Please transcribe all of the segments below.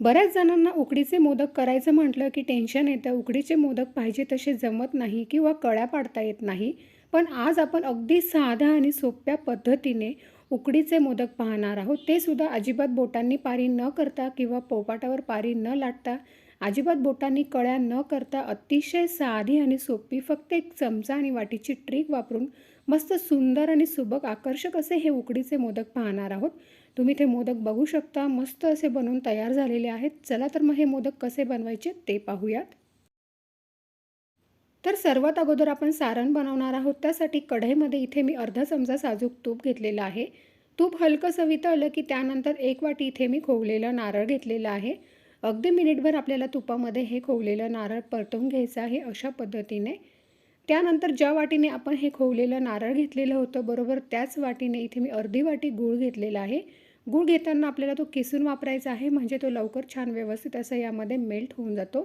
बऱ्याच जणांना उकडीचे मोदक करायचं म्हटलं की टेन्शन येतं. उकडीचे मोदक पाहिजे तसे जमत नाही किंवा कळ्या पाडता येत नाही. पण आज आपण अगदी साध्या आणि सोप्या पद्धतीने उकडीचे मोदक पाहणार आहोत. ते सुद्धा अजिबात बोटांनी पारी न करता किंवा पोपाटावर पारी न लाटता अजिबात बोटांनी कळ्या न करता अतिशय साधी आणि सोपी फक्त एक चमचा आणि वाटीची ट्रिक वापरून मस्त सुंदर आणि सुबक आकर्षक असे हे उकडीचे मोदक पाहणार आहोत. तुम्ही ते मोदक बघू शकता. मस्त असे बनवून तयार झालेले आहेत. चला तर मग हे मोदक कसे बनवायचे ते पाहूयात. तर सर्वात अगोदर आपण सारण बनवणार आहोत. त्यासाठी कढईमध्ये इथे मी अर्धा चमचा साजूक तूप घेतलेलं आहे. तूप हलकं वितळलं की त्यानंतर एक वाटी इथे मी खोवलेलं नारळ घेतलेलं आहे. अगदी मिनिटभर आपल्याला तुपामध्ये हे खोवलेलं नारळ परतवून घ्यायचं आहे अशा पद्धतीने. त्यानंतर ज्या वाटीने आपण हे खोवलेलं नारळ घेतलेलं होतं बरोबर त्याच वाटीने इथे मी अर्धी वाटी गूळ घेतलेला आहे. गूळ घेताना आपल्याला तो किसून वापरायचा आहे म्हणजे तो लवकर छान व्यवस्थित असं यामध्ये मेल्ट होऊन जातो.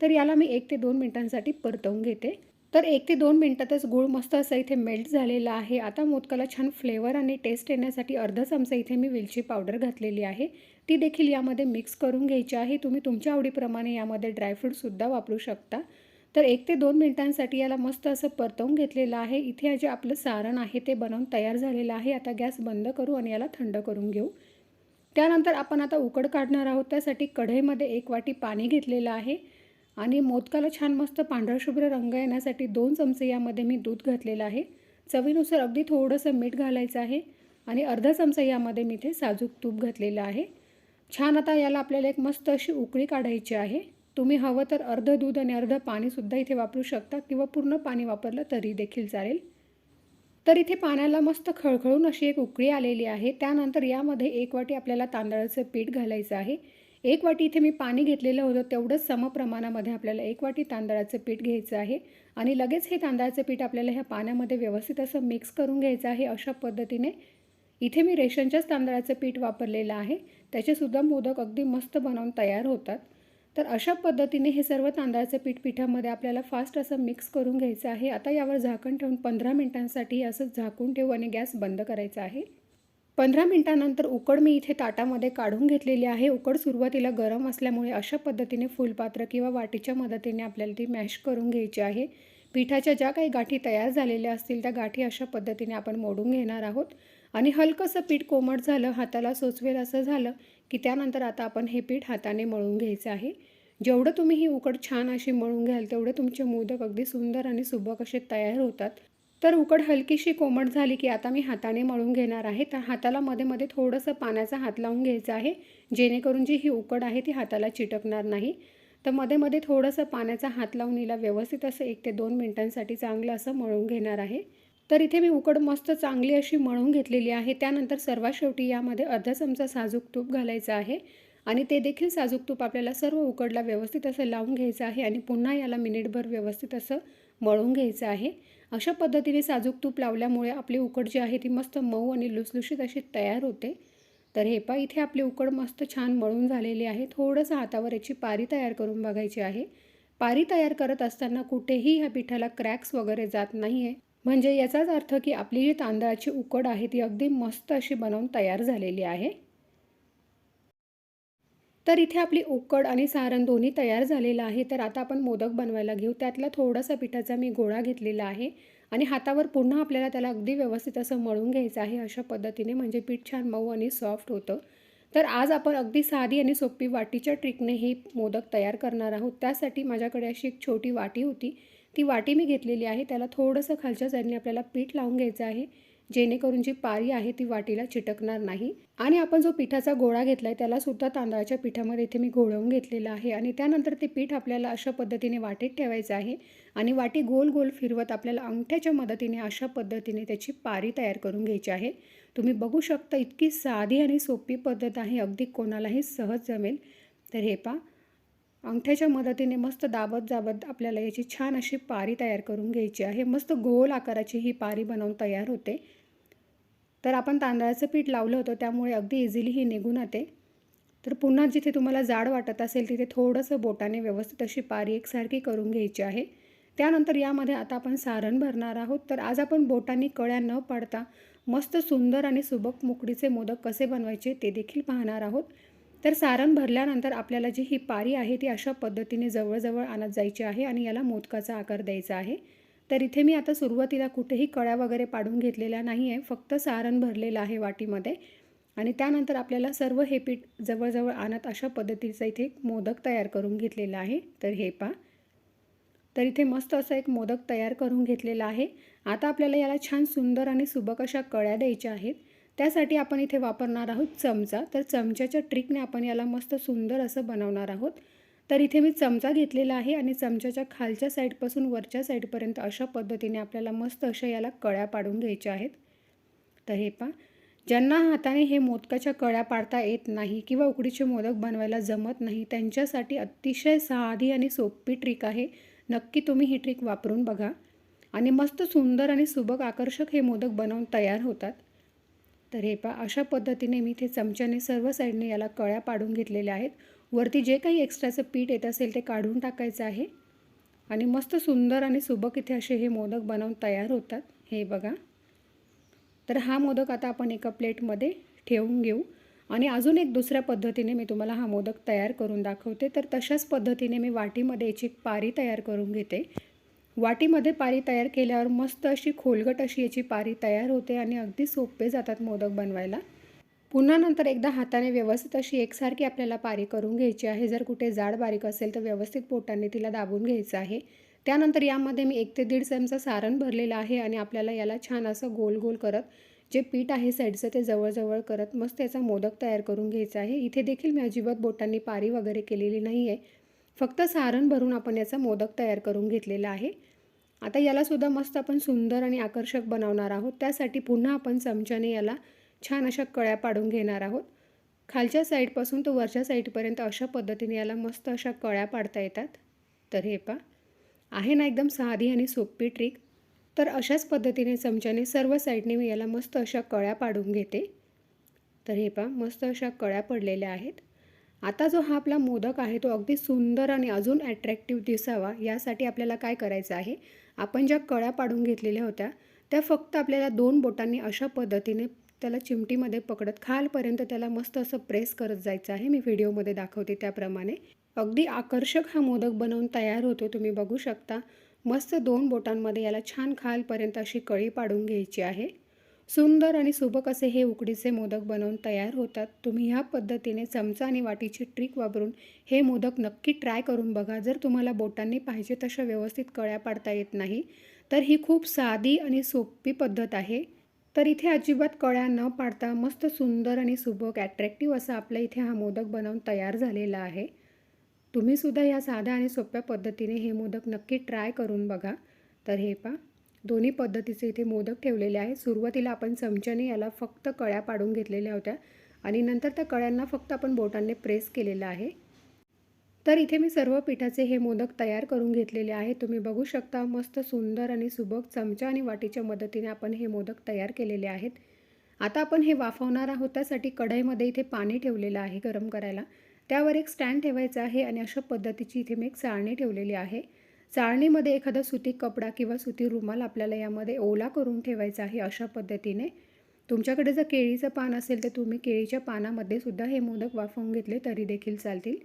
तर याला मी एक ते दोन मिनटांसाठी परतवून घेते. तर एक ते दोन मिनटातच गूळ मस्त असं इथे मेल्ट झालेला आहे. आता मोदकाला छान फ्लेवर आणि टेस्ट येण्यासाठी अर्धा चमचा इथे मी वेलची पावडर घातलेली आहे. ती देखील यामध्ये मिक्स करून घ्यायची आहे. तुम्ही तुमच्या आवडीप्रमाणे यामध्ये ड्रायफ्रूटसुद्धा वापरू शकता. तर एक ते दोन मिनटांसाठी याला मस्त असं परतवून घेतलेलं आहे. इथे जे आपलं सारण आहे ते बनवून तयार झालेलं आहे. आता गॅस बंद करू आणि याला थंड करून घेऊ. त्यानंतर आपण आता उकड काढणार आहोत. त्यासाठी कढईमध्ये एक वाटी पाणी घेतलेलं आहे. आणि मोदकाला छान मस्त पांढराशुभ्र रंग येण्यासाठी दोन चमचे यामध्ये मी दूध घातलेलं आहे. चवीनुसार अगदी थोडंसं मीठ घालायचं आहे. आणि अर्धा चमचा यामध्ये मी इथे साजूक तूप घातलेलं आहे. छान आता याला आपल्याला एक मस्त अशी उकळी काढायची आहे. तुम्ही हवं तर अर्ध दूध आणि अर्ध पाणीसुद्धा इथे वापरू शकता किंवा पूर्ण पाणी वापरलं तरी देखील चालेल. तर इथे पाण्याला मस्त खळखळून अशी एक उकळी आलेली आहे. त्यानंतर यामध्ये एक वाटी आपल्याला तांदळाचं पीठ घालायचं आहे. एक वाटी इथे मी पाणी घेतलेलं होतं तेवढंच समप्रमाणामध्ये आपल्याला एक वाटी तांदळाचं पीठ घ्यायचं आहे. आणि लगेच हे तांदळाचं पीठ आपल्याला ह्या पाण्यामध्ये व्यवस्थित असं मिक्स करून घ्यायचं आहे अशा पद्धतीने. इथे मी रेशनच्याच तांदळाचं पीठ वापरलेलं आहे. त्याचेसुद्धा मोदक अगदी मस्त बनवून तयार होतात. तर अशा पद्धतीने हे सर्व तांदळाचं पीठ पिठामध्ये आपल्याला फास्ट असं मिक्स करून घ्यायचं आहे. आता यावर झाकण ठेवून पंधरा मिनटांसाठी असं झाकून ठेवू आणि गॅस बंद करायचा आहे. पंधरा मिनटानंतर उकड मी इथे ताटामध्ये काढून घेतलेली आहे. उकड सुरुवातीला गरम असल्यामुळे अशा पद्धतीने फुलपात्र किंवा वाटीच्या मदतीने आपल्याला ती मॅश करून घ्यायची आहे. पिठाच्या ज्या काही गाठी तयार झालेल्या असतील त्या गाठी अशा पद्धतीने आपण मोडून घेणार आहोत. आणि हलकंसं पीठ कोमट झालं हाताला सोचवेल असं झालं की त्यानंतर आता आपण हे पीठ हाताने मळून घ्यायचं आहे. जेवढं तुम्ही ही उकड छान अशी मळून घ्याल तेवढे तुमचे मोदक अगदी सुंदर आणि सुबक असे तयार होतात. तर उकड हलकीशी कोमट झाली की आता मी हाताने मळून घेणार आहे. तर हाताला मध्ये मध्ये थोडंसं पाण्याचा हात लावून घ्यायचं आहे. जेणेकरून जी ही उकड आहे ती हाताला चिटकणार नाही. तर मध्ये मध्ये थोडंसं पाण्याचा हात लावून हिला व्यवस्थित असं एक ते दोन मिनटांसाठी चांगलं असं मळून घेणार आहे. तर इथे मी उकड मस्त चांगली अशी मळून घेतलेली आहे. त्यानंतर सर्वात शेवटी यामध्ये अर्धा चमचा साजूक तूप घालायचं आहे. आणि ते देखील साजूक तूप आपल्याला सर्व उकडला व्यवस्थित असं लावून घ्यायचं आहे आणि पुन्हा याला मिनिटभर व्यवस्थित असं मळून घ्यायचं आहे. अशा पद्धतीने साजूक तूप लावल्यामुळे आपली उकड जी आहे ती मस्त मऊ आणि लुसलुशीत अशी तयार होते. तर हे पा इथे आपली उकड मस्त छान मळून झालेली आहे. थोडंसं हातावर याची पारी तयार करून बघायची आहे. पारी तयार करत असताना कुठेही ह्या पिठाला क्रॅक्स वगैरे जात नाही आहे म्हणजे याचाच अर्थ की आपली जी तांदळाची उकड आहे ती अगदी मस्त अशी बनवून तयार झालेली आहे. तर इथे आपली उकड आणि सारण दोन्ही तयार झालेलं आहे. तर आता आपण मोदक बनवायला घेऊ. त्यातला थोडासा पिठाचा मी गोळा घेतलेला आहे आणि हातावर पुन्हा आपल्याला त्याला अगदी व्यवस्थित असं मळून घ्यायचं आहे अशा पद्धतीने. म्हणजे पीठ छान मऊ आणि सॉफ्ट होतं. तर आज आपण अगदी साधी आणि सोपी वाटीच्या ट्रिकने हे मोदक तयार करणार आहोत. त्यासाठी माझ्याकडे अशी एक छोटी वाटी होती. ती वाटी मी घेतलेली आहे. त्याला थोडंसं खालच्या साईडने आपल्याला पीठ लावून घ्यायचं आहे. जेणेकरून जी पारी आहे ती वाटीला चिटकणार नाही. आणि आपण जो पिठाचा गोळा घेतला आहे त्यालासुद्धा तांदळाच्या पिठामध्ये इथे मी घोळवून घेतलेलं आहे. आणि त्यानंतर ते पीठ आपल्याला अशा पद्धतीने वाटेत ठेवायचं आहे. आणि वाटी गोल गोल फिरवत आपल्याला अंगठ्याच्या मदतीने अशा पद्धतीने त्याची पारी तयार करून घ्यायची आहे. तुम्ही बघू शकता इतकी साधी आणि सोपी पद्धत आहे. अगदी कोणालाही सहज जमेल. तर हे पा अंगठ्याच्या मदतीने मस्त दाबत जाबत आपल्याला याची छान अशी पारी तयार करून घ्यायची आहे. मस्त गोल आकाराची ही पारी बनवून तयार होते. तर आपण तांदळाचं पीठ लावलं होतं त्यामुळे अगदी इझिली ही निघून येते तर पुन्हा जिथे तुम्हाला जाड वाटत असेल तिथे थोडंसं बोटाने व्यवस्थित अशी पारी एकसारखी करून घ्यायची आहे. त्यानंतर यामध्ये आता आपण सारण भरणार आहोत. तर आज आपण बोटांनी कळ्या न पाडता मस्त सुंदर आणि सुबक मुकडीचे मोदक कसे बनवायचे ते देखील पाहणार आहोत. तर सारण भरल्यानंतर आपल्याला जी ही पारी आहे ती अशा पद्धतीने जवळजवळ आणत जायची आहे आणि याला मोदकाचा आकार द्यायचा आहे. तर इथे मी आता सुरुवातीला कुठेही कळ्या वगैरे पाडून घेतलेल्या नाही आहे फक्त सारण भरलेलं आहे वाटीमध्ये. आणि त्यानंतर आपल्याला सर्व हे पीठ जवळजवळ आणत अशा पद्धतीचा इथे एक मोदक तयार करून घेतलेला आहे. तर हे पा तर इथे मस्त असं एक मोदक तयार करून घेतलेला आहे. आता आपल्याला याला छान सुंदर आणि सुबक अशा कळ्या द्यायच्या आहेत. त्यासाठी आपण इथे वापरणार आहोत चमचा. तर चमच्याच्या ट्रिकने आपण याला मस्त सुंदर असं बनवणार आहोत. तर इथे मी चमचा घेतलेला आहे आणि चमच्याच्या खालच्या साईडपासून वरच्या साईडपर्यंत अशा पद्धतीने आपल्याला मस्त अशा याला कळ्या पाडून घ्यायच्या आहेत. तर हे पा ज्यांना हाताने हे मोदकाच्या कळ्या पाडता येत नाही किंवा उकडीचे मोदक बनवायला जमत नाही त्यांच्यासाठी अतिशय साधी आणि सोपी ट्रिक आहे. नक्की तुम्ही ही ट्रिक वापरून बघा. आणि मस्त सुंदर आणि सुबक आकर्षक हे मोदक बनवून तयार होतात. तर हे पा अशा पद्धतीने मी ते चमच्याने सर्व साईडने याला कळ्या पाडून घेतलेल्या आहेत. वरती जे काही एक्स्ट्राचं पीठ येत असेल ते काढून टाकायचं आहे. आणि मस्त सुंदर आणि सुबक इथे असे हे मोदक बनवून तयार होतात. हे बघा. तर हा मोदक आता आपण एका प्लेटमध्ये ठेवून घेऊ. आणि अजून एक दुसऱ्या पद्धतीने मी तुम्हाला हा मोदक तयार करून दाखवते. तर तशाच पद्धतीने मी वाटीमध्ये याची एक पारी तयार करून घेते. वाटीमध्ये पारी तयार केल्यावर मस्त अशी खोलगट अशी याची पारी तयार होते आणि अगदी सोपे जातात मोदक बनवायला. पुन्हा नंतर एकदा हाताने व्यवस्थित अशी एकसारखी आपल्याला पारी करून घ्यायची आहे. जर कुठे जाड बारीक असेल तर व्यवस्थित पोटाने तिला दाबून घ्यायचं आहे. त्यानंतर यामध्ये मी एक ते दीड चमचा सारण भरलेलं आहे आणि आपल्याला याला छान असं गोल गोल करत जे पीठ आहे साईडचं ते जवळजवळ करत मस्त याचा मोदक तयार करून घ्यायचा आहे. इथे देखील मी अजिबात बोटांनी पारी वगैरे केलेली नाही आहे फक्त सारण भरून आपण याचा मोदक तयार करून घेतलेला आहे. आता यालासुद्धा मस्त आपण सुंदर आणि आकर्षक बनवणार आहोत. त्यासाठी पुन्हा आपण चमच्याने याला छान अशा कळ्या पाडून घेणार आहोत. खालच्या साईडपासून तो वरच्या साईडपर्यंत अशा पद्धतीने याला मस्त अशा कळ्या पाडता येतात. तर हे पा आहे ना एकदम साधी आणि सोपी ट्रिक तर अशाच पद्धतीने चमच्याने सर्व साईडने मी याला मस्त अशा कळ्या पाडून घेते. तर हे पा मस्त अशा कळ्या पडलेल्या आहेत. आता जो हा आपला मोदक आहे तो अगदी सुंदर आणि अजून ॲट्रॅक्टिव्ह दिसावा यासाठी आपल्याला काय करायचं आहे? आपण ज्या कळ्या पाडून घेतलेल्या होत्या त्या फक्त आपल्याला दोन बोटांनी अशा पद्धतीने त्याला चिमटीमध्ये पकडत खालपर्यंत त्याला मस्त असं प्रेस करत जायचं आहे. मी व्हिडिओमध्ये दाखवते त्याप्रमाणे. अगदी आकर्षक हा मोदक बनवून तयार होतो तुम्ही बघू शकता. मस्त दोन बोटांमध्ये याला छान खालपर्यंत अशी कळी पाडून घ्यायची आहे. सुंदर आणि सुबक असे हे उकडीचे मोदक बनवून तयार होतात. तुम्ही ह्या पद्धतीने चमचा आणि वाटीची ट्रिक वापरून हे मोदक नक्की ट्राय करून बघा. जर तुम्हाला बोटांनी पाहिजे तशा व्यवस्थित कळ्या पाडता येत नाही तर ही खूप साधी आणि सोपी पद्धत आहे. तर इथे अजिबात कळ्या न पाडता मस्त सुंदर आणि सुबक ॲट्रॅक्टिव्ह असा आपल्या इथे हा मोदक बनवून तयार झालेला आहे. तुम्हीसुद्धा या साध्या आणि सोप्या पद्धतीने हे मोदक नक्की ट्राय करून बघा. तर हे पा दोन्ही पद्धतीचे इथे मोदक ठेवलेले आहे सुरुवातीला आपण चमच्याने याला फक्त कळ्या पाडून घेतलेल्या होत्या आणि नंतर त्या कळ्यांना फक्त आपण बोटांनी प्रेस केलेलं आहे. तर इथे मी सर्व पिठाचे हे मोदक तयार करून घेतलेले आहे तुम्ही बघू शकता मस्त सुंदर आणि सुबक चमचा आणि वाटीच्या मदतीने आपण हे मोदक तयार केलेले आहेत. आता आपण हे वाफवणार आहोत त्यासाठी कढईमध्ये इथे पाणी ठेवलेलं आहे गरम करायला. त्यावर एक स्टँड ठेवायचा आहे आणि अशा पद्धतीची इथे मी एक चाळणी ठेवलेली आहे. चाळणीमध्ये एखादा सुती कपडा किंवा सुती रुमाल आपल्याला यामध्ये ओला करून ठेवायचा आहे अशा पद्धतीने. तुमच्याकडे जर केळीचं पान असेल तर तुम्ही केळीच्या पानामध्ये सुद्धा हे मोदक वाफवून घेतले तरी देखील चालतील.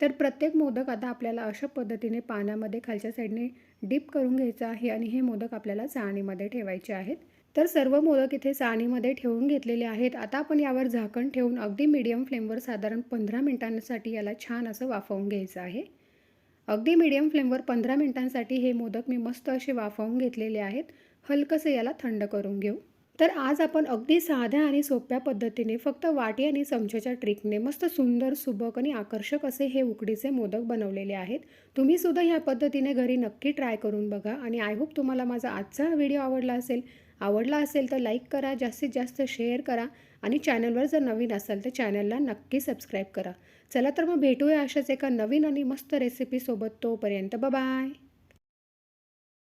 तर प्रत्येक मोदक आता आपल्याला अशा पद्धतीने पानामध्ये खालच्या साईडने डीप करून घ्यायचं आहे आणि हे मोदक आपल्याला चाळणीमध्ये ठेवायचे आहेत. तर सर्व मोदक इथे चाळणीमध्ये ठेवून घेतलेले आहेत. आता आपण यावर झाकण ठेवून अगदी मीडियम फ्लेमवर साधारण पंधरा मिनिटांसाठी याला छान असं वाफवून घ्यायचं आहे. अगदी मीडियम फ्लेमवर पंधरा मिनिटांसाठी हे मोदक मी मस्त असे वाफवून घेतलेले आहेत. हलकंसे याला थंड करून घेऊ. तर आज आपण अगदी साध्या आणि सोप्या पद्धतीने फक्त वाटी आणि चमच्याच्या ट्रिकने मस्त सुंदर सुबक आणि आकर्षक असे हे उकडीचे मोदक बनवलेले आहेत. तुम्हीसुद्धा ह्या पद्धतीने घरी नक्की ट्राय करून बघा आणि आय होप तुम्हाला माझा आजचा व्हिडिओ आवडला असेल. आवडला असेल तर लाईक करा जास्तीत जास्त शेअर करा. आणि चॅनलवर जर नवीन असाल तर चॅनलला नक्की सबस्क्राईब करा. चला तर मग भेटूया अशाच एका नवीन आणि मस्त रेसिपीसोबत तोपर्यंत. बाय